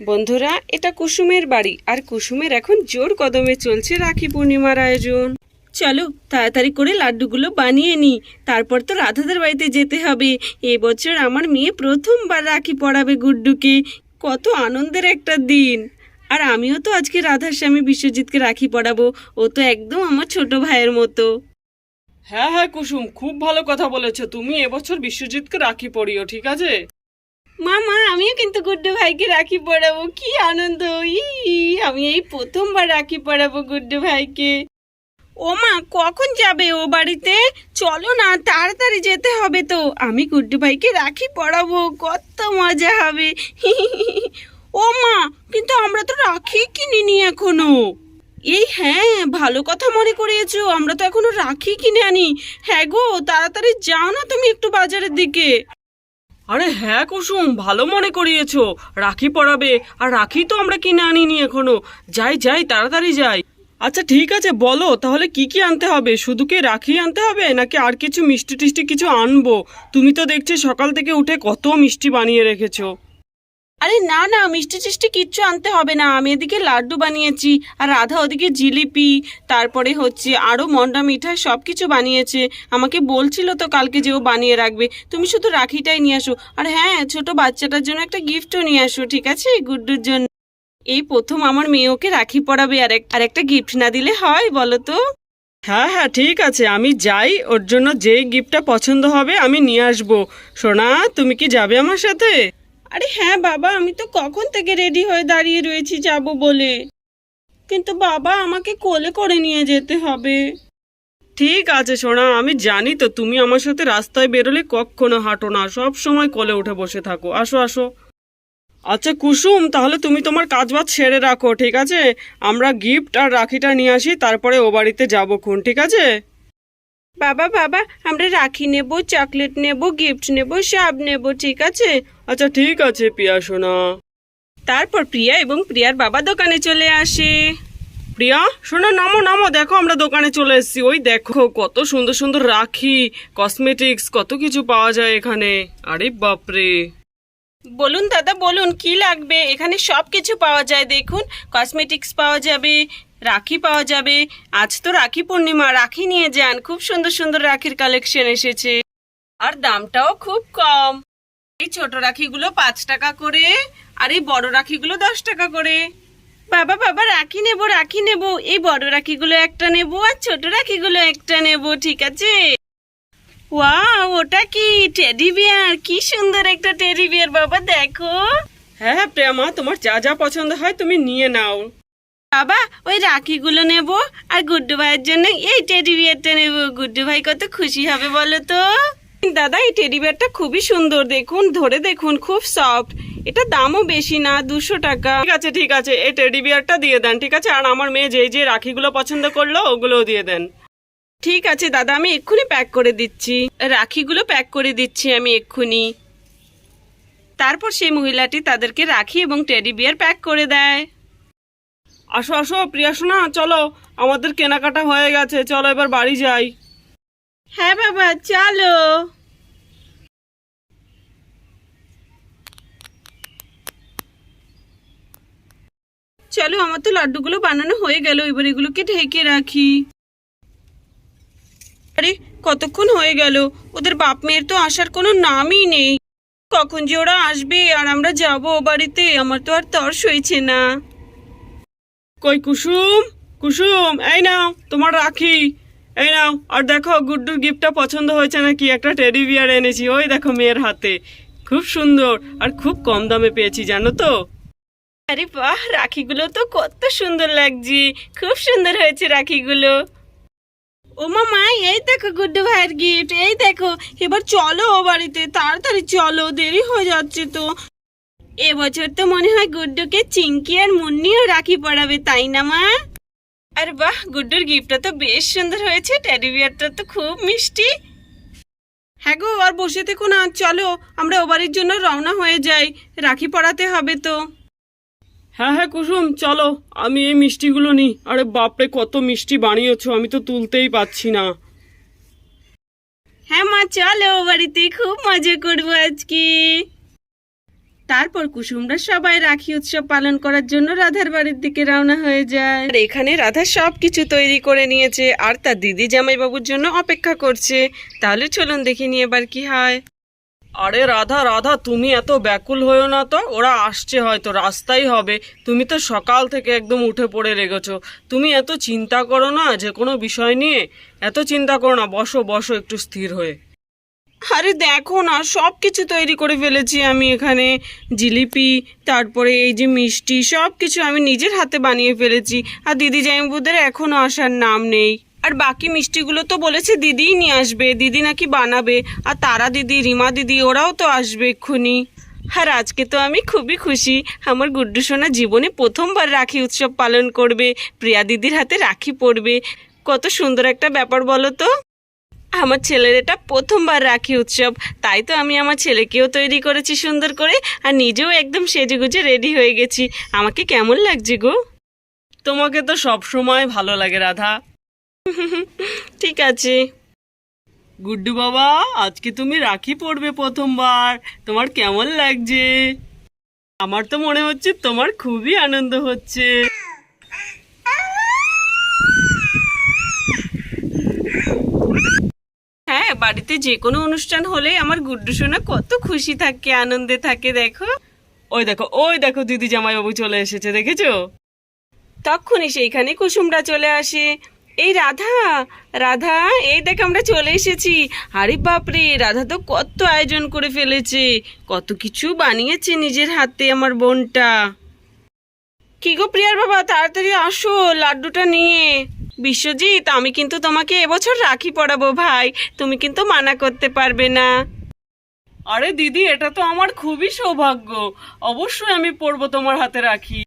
বন্ধুরা, এটা কুসুমের বাড়ি, আর কুসুমের এখন জোর কদমে চলছে রাখি পূর্ণিমার আয়োজন। চলো, তাড়াতাড়ি করে লাড্ডুগুলো বানিয়ে নি তারপর তো রাধাদের বাড়িতে যেতে হবে। এবছর আমার মেয়ে প্রথমবার রাখি পড়াবে গুড্ডুকে। কত আনন্দের একটা দিন। আর আমিও তো আজকে রাধার স্বামী বিশ্বজিৎকে রাখি পড়াবো। ও তো একদম আমার ছোট ভাইয়ের মতো। হ্যাঁ হ্যাঁ কুসুম, খুব ভালো কথা বলেছ। তুমি এবছর বিশ্বজিৎকে রাখি পড়িও, ঠিক আছে? মা মা আমিও কিন্তু গুড্ডু ভাইকে রাখি পড়াবো। কি আনন্দ। ই আমি এই প্রথমবার রাখি পড়াবো গুড্ডু ভাইকে। ও মা কখন যাবে ও বাড়িতে? চলো না, তাড়াতাড়ি যেতে হবে তো। আমি গুড্ডু ভাইকে রাখি পড়াবো, কত মজা হবে। ও মা কিন্তু আমরা তো রাখি কিনিনি এখনও। এই হ্যাঁ ভালো কথা মনে করিয়েছো, আমরা তো এখনও রাখি কিনে আনি। হ্যাঁ গো, তাড়াতাড়ি যাও না তুমি একটু বাজারের দিকে। আরে হ্যাঁ কুসুম, ভালো মনে করিয়েছ। রাখি পরাবে, আর রাখি তো আমরা কিনে আনিনি এখনও। যাই যাই, তাড়াতাড়ি যাই। আচ্ছা ঠিক আছে, বলো, তাহলে কি কি আনতে হবে? শুধু কি রাখি আনতে হবে, নাকি আর কিছু মিষ্টি টিষ্টি কিছু আনব? তুমি তো দেখছি সকাল থেকে উঠে কত মিষ্টি বানিয়ে রেখেছো। আরে না না, মিষ্টি টিষ্টি কিচ্ছু আনতে হবে না। আমি এদিকে লাড্ডু বানিয়েছি, আর রাধা ওদিকে জিলিপি, তারপরে হচ্ছে আরও মন্ডা মিঠাই সব কিছু বানিয়েছে। আমাকে বলছিল তো কালকে যে ও বানিয়ে রাখবে। তুমি শুধু রাখিটাই নিয়ে আসো। আর হ্যাঁ ছোট বাচ্চাটার জন্য একটা গিফটও নিয়ে আসো, ঠিক আছে? গুড্ডুর জন্য। এই প্রথম আমার মেয়ে ওকে রাখি পড়াবে আর আর একটা গিফট না দিলে হয়, বলো তো? হ্যাঁ হ্যাঁ ঠিক আছে। আমি যাই, ওর জন্য যে গিফটটা পছন্দ হবে আমি নিয়ে আসব। সোনা, তুমি কি যাবে আমার সাথে? আরে হ্যাঁ বাবা, আমি তো কখন থেকে রেডি হয়ে দাঁড়িয়ে রয়েছি যাব বলে। কিন্তু বাবা, আমাকে কোলে করে নিয়ে যেতে হবে। ঠিক আছে সোনা, আমি জানি তো তুমি আমার সাথে রাস্তায় বেরোলে কখনো হাঁটো না, সব সময় কোলে উঠে বসে থাকো। আসো আসো। আচ্ছা কুসুম, তাহলে তুমি তোমার কাজ বাজ সেরে রাখো, ঠিক আছে? আমরা গিফট আর রাখিটা নিয়ে আসি, তারপরে ও বাড়িতে যাব খুন, ঠিক আছে? বাবা বাবা আমরা রাখি নেব চকলেট নেব গিফট নেব সব নেব ঠিক আছে? আচ্ছা ঠিক আছে প্রিয়া সোনা। তারপর প্রিয়া এবং প্রিয়ার বাবা দোকানে চলে আসে। প্রিয়া শোনো নামো নামো দেখো আমরা দোকানে চলে এসেছি। ওই দেখো কত সুন্দর সুন্দর রাখি কসমেটিক্স কত কিছু পাওয়া যায় এখানে। আরে বাপরে। বলুন দাদা বলুন কি লাগবে? এখানে সব কিছু পাওয়া যায় দেখুন কসমেটিক্স পাওয়া যাবে রাখি পাওয়া যাবে। আজ তো রাখি পূর্ণিমা। রাখি নিয়ে যান। খুব সুন্দর সুন্দর রাখির কালেকশন এসেছে। আর দামটাও খুব কম। এই ছোট রাখিগুলো পাঁচ টাকা করে, আর এই বড় রাখিগুলো দশ টাকা করে। বাবা বাবা, রাখি নেব রাখি নেব। এই বড় রাখিগুলো একটা নেব, আর ছোট রাখিগুলো একটা নেব, ঠিক আছে? ওয়াও, ওটা কি? টেডি বিয়ার কি সুন্দর একটা টেডি বিয়ার বাবা, দেখো। হ্যাঁ হ্যাঁ প্রেমা তোমার যা যা পছন্দ হয় তুমি নিয়ে নাও। বাবা, ওই রাখিগুলো নেব আর গুড্ডু ভাইয়ের জন্য এই টেডি বিয়ারটা নেব। গুড্ডু ভাই কত খুশি হবে বলো তো? দাদা, এই টেডি বিয়ারটা খুবই সুন্দর দেখুন, ধরে দেখুন, খুব সফট এটা দামও বেশি না, দুশো টাকা। ঠিক আছে ঠিক আছে, এই টেডি বিয়ারটা দিয়ে দেন, ঠিক আছে? আর আমার মেয়ে যেই যে রাখিগুলো পছন্দ করল, ওগুলোও দিয়ে দেন। ঠিক আছে, দাদা, আমি এক্ষুনি প্যাক করে দিচ্ছি। রাখিগুলো প্যাক করে দিচ্ছি আমি এক্ষুনি। তারপর সেই মহিলাটি তাদেরকে রাখি এবং টেডি বিয়ার প্যাক করে দেয়। আসো আসো প্রিয়া সোনা চলো, আমাদের কেনাকাটা হয়ে গেছে, চলো এবার বাড়ি যাই। হ্যাঁ বাবা, চলো। চলো, আমার তো লাড্ডুগুলো বানানো হয়ে গেল, এবার এগুলোকে ঢেকে রাখি। আরে, কতক্ষণ হয়ে গেল? ওদের বাপ মেয়ের তো আসার কোনো নামই নেই। কখন যে ওরা আসবে আর আমরা যাব বাড়িতে, আমার তো আর তর্স হয়েছে না। কই, কুসুম? কুসুম, এই নাও, তোমার রাখি। এই নাও, আর দেখো, গুড্ডুর গিফটটা পছন্দ হয়েছে নাকি? একটা টেডি বিয়ার এনেছি, ওই দেখো মেয়ের হাতে। খুব সুন্দর, আর খুব কম দামে পেয়েছি, জানো তো? আরে বাহ, রাখিগুলো তো কত সুন্দর লাগছে। খুব সুন্দর হয়েছে রাখিগুলো। ও মামা এই দেখো গুড্ডু ভাইয়ের গিফট, এই দেখো। এবার চলো ও বাড়িতে, তাড়াতাড়ি চলো, দেরি হয়ে যাচ্ছে তো। এবছর তো মনে হয় গুড্ডুকে চিঙ্কি আর মুন্নিও রাখি পড়াবে তাই না মা? আর বাহ গুড্ডুর গিফটটা তো বেশ সুন্দর হয়েছে টেডি বিয়ারটা তো খুব মিষ্টি। হ্যাঁ গো আর বসে থেকো না চলো আমরা ও বাড়ির জন্য রওনা হয়ে যাই রাখি পড়াতে হবে তো। হ্যাঁ হ্যাঁ কুসুম চলো আমি এই মিষ্টিগুলো নিই। আরে বাপরে কত মিষ্টি বানিয়েছো আমি তো তুলতেই পাচ্ছি না। হ্যাঁ মা চলো বাড়িতে খুব মজা করব আজকে। তারপর কুসুমরা সবাই রাখি উৎসব পালন করার জন্য রাধার বাড়ির দিকে রওনা হয়ে যায়। আর এখানে রাধা সব কিছু তৈরি করে নিয়েছে, আর তার দিদি জামাইবাবুর জন্য অপেক্ষা করছে। তাহলে চলুন দেখে নিয়ে এবার কি হয়। আরে রাধা রাধা, তুমি এত ব্যাকুল হয়েও না তো? ওরা আসছে হয়তো, রাস্তাই হবে। তুমি তো সকাল থেকে একদম উঠে পড়ে লেগেছো তুমি এত চিন্তা করো না যে কোনো বিষয় নিয়ে? এত চিন্তা করো না, বসো বসো একটু স্থির হয়ে। আরে দেখো না সব কিছু তৈরি করে ফেলেছি আমি এখানে। জিলিপি, তারপরে এই যে মিষ্টি সব কিছু আমি নিজের হাতে বানিয়ে ফেলেছি। আর দিদি জাইমবুদের এখনও আসার নাম নেই। আর বাকি মিষ্টিগুলো তো বলেছে দিদিই নিয়ে আসবে, দিদি নাকি বানাবে। আর তারা দিদি, রিমা দিদি, ওরাও তো আসবে এক্ষুনি। আর আজকে তো আমি খুবই খুশি, আমার গুড্ডু সোনা জীবনে প্রথমবার রাখি উৎসব পালন করবে, প্রিয়া দিদির হাতে রাখি পড়বে। কত সুন্দর একটা ব্যাপার বলো তো। আমার ছেলের এটা প্রথমবার রাখি উৎসব। তাই তো আমি আমার ছেলেকেও তৈরি করেছি সুন্দর করে আর নিজেও একদম সেজেগুজে রেডি হয়ে গেছি। আমাকে কেমন লাগছে গো? তোমাকে তো সব সময় ভালো লাগে রাধা। ঠিক আছে। গুড্ডু বাবা আজকে তুমি রাখি পড়বে প্রথমবার। তোমার কেমন লাগছে? আমার তো মনে হচ্ছে তোমার খুবই আনন্দ হচ্ছে। বাড়িতে যে কোনো অনুষ্ঠান হলে আমার গুড্ডু সোনা কত খুশি থাকে, আনন্দে থাকে, দেখো। ওই দেখো ওই দেখো দিদি জামাইবাবু চলে এসেছে, দেখেছ? তখনই সেইখানে কুসুমরা চলে আসে। এই রাধা রাধা, এই দেখ আমরা চলে এসেছি। আরে বাপরে, রাধা তো কত আয়োজন করে ফেলেছে। কত কিছু বানিয়েছে নিজের হাতে আমার বোনটা। কি গো প্রিয়ার বাবা, তাড়াতাড়ি আসো লাড্ডুটা নিয়ে। বিশ্বজিৎ আমি কিন্তু তোমাকে এবছর রাখি পড়াবো ভাই। তুমি কিন্তু মানা করতে পারবে না। আরে দিদি এটা তো আমার খুবই সৌভাগ্য। অবশ্যই আমি পড়ব তোমার হাতে রাখি।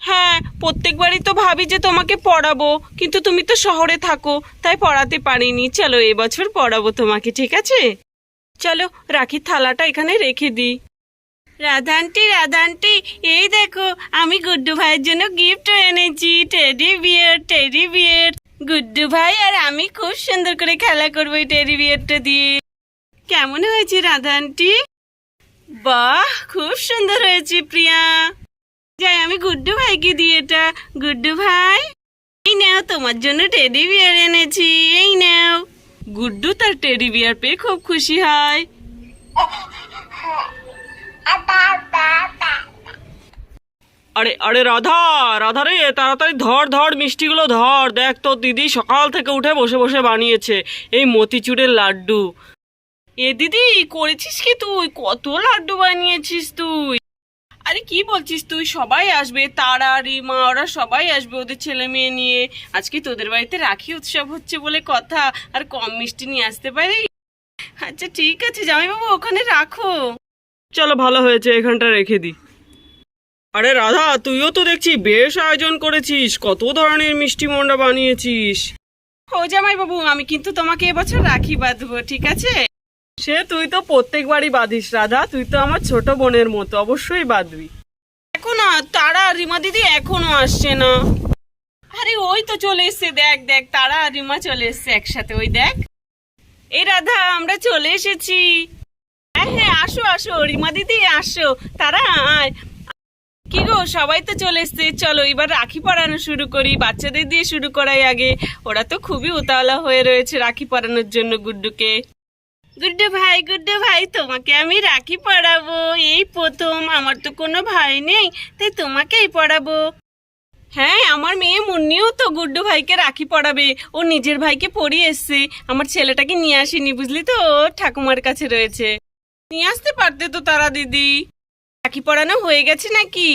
হ্যাঁ প্রত্যেকবারই তো ভাবি যে তোমাকে পড়াবো কিন্তু তুমি তো শহরে থাকো তাই পড়াতে পারিনি। চলো এবছর পড়াবো তোমাকে ঠিক আছে? চলো রাখির থালাটা এখানে রেখে দিই। রাধান্টি রাধান্টি, এই দেখো, আমি গুড্ডু ভাইয়ের জন্য গিফট এনেছি teddy bear teddy bear Guddu ভাই আর আমি খুব সুন্দর করে খেলা করব এই টেডি বিয়ারটা দিয়ে। কেমন হয়েছে রাধান্টি? বাহ, খুব সুন্দর হয়েছে প্রিয়া। যাই, আমি গুড্ডু ভাইকে দিই এটা। গুড্ডু ভাই, এই নাও, তোমার জন্য টেডি বিয়ার এনেছি, এই নাও। গুড্ডু তার টেডি বিয়ার পেয়ে খুব খুশি হয়। আরে আরে রাধা রাধা রে, তাড়াতাড়ি ধর ধর, মিষ্টিগুলো ধর। দেখ তো, দিদি সকাল থেকে উঠে বসে বসে বানিয়েছে এই মতিচুরের লাড্ডু। এ দিদি, করেছিস কি তুই? কত লাড্ডু বানিয়েছিস তুই? আরে, কি বলছিস তুই? সবাই আসবে, তারা, রিমা, ওরা সবাই আসবে ওদের ছেলে মেয়ে নিয়ে। আজকে তোদের বাড়িতে রাখি উৎসব হচ্ছে বলে কথা, আর কম মিষ্টি নিয়ে আসতে পারি? আচ্ছা ঠিক আছে, জামাইবাবু, ওখানে রাখো। চলো ভালো হয়েছে এখানটা রেখে দি। আরে রাধা তুইও তো দেখছি বেশ আয়োজন করেছিস কত ধরনের মিষ্টি মন্ডা বানিয়েছিস। ও জামাইবাবু আমি কিন্তু তোমাকে এবছর রাখি বাঁধবো ঠিক আছে? সে তুই তো প্রত্যেকবারই বাঁধিস রাধা তুই তো আমার ছোট বোনের মতো অবশ্যই বাঁধবি। এখনও তারা রিমা দিদি এখনও আসছে না। আরে ওই তো চলে এসছে দেখ দেখ তারা আর রিমা চলে এসছে একসাথে ওই দেখ। এই রাধা আমরা চলে এসেছি। হ্যাঁ হ্যাঁ আসো আসো, রিমা দিদি, আসো। তারা, আয়। কি গো, সবাই তো চলে এসছে। চলো, এবার রাখি পরানো শুরু করি। বাচ্চাদের দিয়ে শুরু করাই আগে। ওরা তো খুবই উতাওলা হয়ে রয়েছে রাখি পরানোর জন্য গুড্ডুকে। গুড্ডু ভাই গুড্ডু ভাই, তোমাকে আমি রাখি পড়াবো এই প্রথম, আমার তো কোনো ভাই নেই, তাই তোমাকেই পড়াবো হ্যাঁ আমার মেয়ে মুন্নিও তো গুড্ডু ভাইকে রাখি পড়াবে ও নিজের ভাইকে পড়িয়ে এসছে। আমার ছেলেটাকে নিয়ে আসেনি, বুঝলি তো? ও ঠাকুমার কাছে রয়েছে। নিয়ে আসতে পারতে তো তারা, দিদি। রাখি পড়ানো হয়ে গেছে নাকি?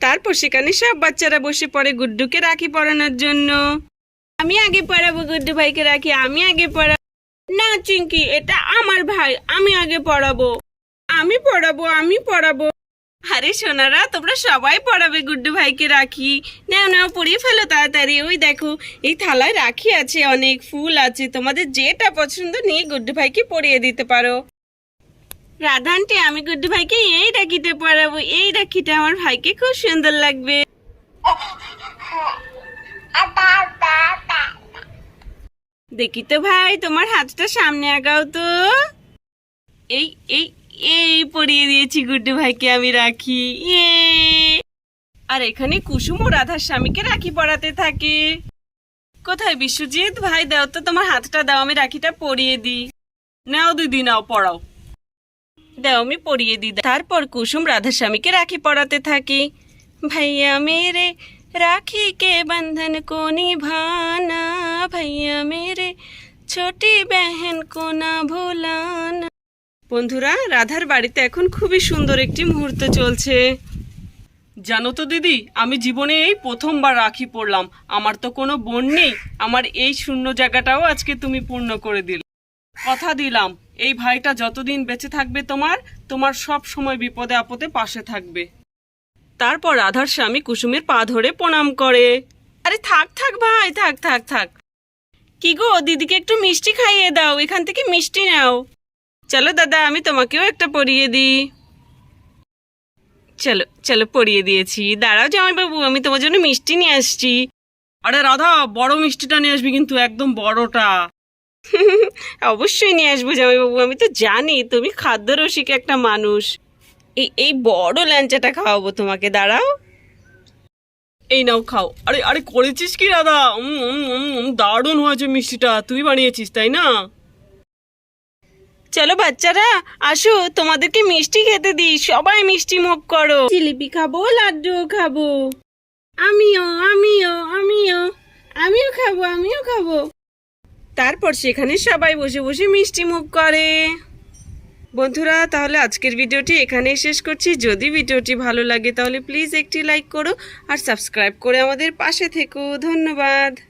তারপর সেখানে সব বাচ্চারা বসে পড়ে গুড্ডুকে রাখি পড়ানোর জন্য। আমি আগে পড়াবো, গুড্ডু ভাইকে রাখি, আমি আগে পড়াবো। না, চিঙ্কি, এটা আমার ভাই, আমি আগে পড়াবো। আমি পড়াবো আমি পড়াবো। আরে সোনারা, তোমরা সবাই পড়াবে গুড্ডু ভাইকে রাখি। নাও নাও, পড়িয়ে ফেলো তাড়াতাড়ি। ওই দেখো, এই থালায় রাখি আছে অনেক, ফুল আছে। তোমাদের যেটা পছন্দ নিয়ে গুড্ডু ভাইকে পড়িয়ে দিতে পারো। রাধানটি আমি গুড্ডু ভাইকে এই রাখিতে পড়াবো। এই রাখিটা আমার ভাইকে খুব সুন্দর লাগবে। দেখি তো ভাই, তোমার হাতটা সামনে আগাও তো। এই এই এই পরিয়ে দিয়েছি গুড্ডু ভাইকে আমি রাখি। ইয়ে। আর এখানে কুসুম ও রাধার স্বামীকে রাখি পড়াতে থাকে। কোথায় বিশ্বজিৎ? ভাই, দাও তো তোমার হাতটা, দাও, আমি রাখিটা পরিয়ে দিই। নাও দিদি, নাও, পড়াও। দেওমি পড়িয়ে দিই। তারপর কুসুম রাধাস্বামীকে রাখি পড়াতে থাকি। ভাইয়া মেরে, রাখি কে বন্ধন কোনি ভানা ভাইয়া মেরে, ছোটি বেহেন কো না বন্ধুরা, রাধার বাড়িতে এখন খুবই সুন্দর একটি মুহূর্ত চলছে। জানো তো দিদি, আমি জীবনে এই প্রথমবার রাখি পড়লাম। আমার তো কোনো বোন নেই। আমার এই শূন্য জায়গাটাও আজকে তুমি পূর্ণ করে দিলে। কথা দিলাম। এই ভাইটা যতদিন বেঁচে থাকবে তোমার তোমার সব সময় বিপদে আপদে পাশে থাকবে। তারপর রাধার স্বামী কুসুমের পা ধরে প্রণাম করে। আরে থাক থাক ভাই, থাক থাক থাক। কি গো, দিদিকে একটু মিষ্টি খাইয়ে দাও, এখান থেকে মিষ্টি নাও। চলো দাদা, আমি তোমাকেও একটা পরিয়ে দিই। চলো চলো পরিয়ে দিয়েছি। দাঁড়াও জামাইবাবু, আমি তোমার জন্য মিষ্টি নিয়ে আসছি। আরে রাধা, বড় মিষ্টিটা নিয়ে আসবি কিন্তু, একদম বড়টা। অবশ্যই নিয়ে আসব জামাইবাবু। আমি তো জানি তুমি খাদ্য রসিক একটা মানুষ। এই এই বড় ল্যাঞ্চাটা খাওয়াবো তোমাকে দাঁড়াও। এই নাও খাও। আরে আরে করেছিস কি উম, দারুণ হয়েছে মিষ্টিটা। তুই বানিয়েছিস তাই না? চলো বাচ্চারা আসো তোমাদেরকে মিষ্টি খেতে দিই। সবাই মিষ্টি মুখ করো। জিলিপি খাব লাড্ডু খাব। আমিও আমিও আমিও। আমিও খাব আমিও খাব। তারপর সেখানে সবাই বসে বসে মিষ্টি মুখ করে। বন্ধুরা, তাহলে আজকের ভিডিওটি এখানেই শেষ করছি। যদি ভিডিওটি ভালো লাগে, তাহলে প্লিজ একটি লাইক করো আর সাবস্ক্রাইব করে আমাদের পাশে থেকো। ধন্যবাদ।